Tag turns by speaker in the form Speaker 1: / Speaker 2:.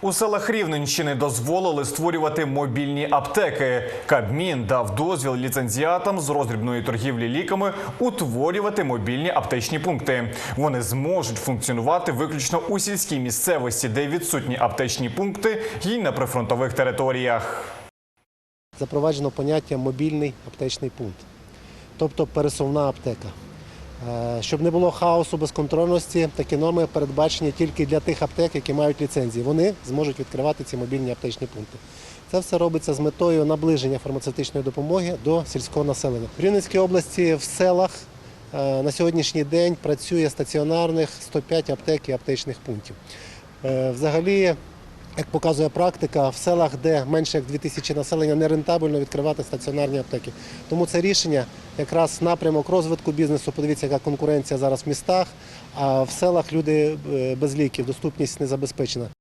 Speaker 1: У селах Рівненщини дозволили створювати мобільні аптеки. Кабмін дав дозвіл ліцензіатам з роздрібної торгівлі ліками утворювати мобільні аптечні пункти. Вони зможуть функціонувати виключно у сільській місцевості, де відсутні аптечні пункти, і на прифронтових територіях.
Speaker 2: запроваджено поняття мобільний аптечний пункт, тобто пересувна аптека. Е, Щоб не було хаосу безконтрольності, такі норми передбачені тільки для тих аптек, які мають ліцензії. Вони зможуть відкривати ці мобільні аптечні пункти. Це все робиться з метою наближення фармацевтичної допомоги до сільського населення. В Рівненській області в селах е, на сьогоднішній день працює стаціонарних 105 аптек і аптечних пунктів. Е, Взагалі, як показує практика, в селах, де менше як 2000 населення, нерентабельно відкривати стаціонарні аптеки. Тому це рішення якраз напрямок розвитку бізнесу. Подивіться, яка конкуренція зараз в містах, а в селах люди е, без ліків, доступність не забезпечена.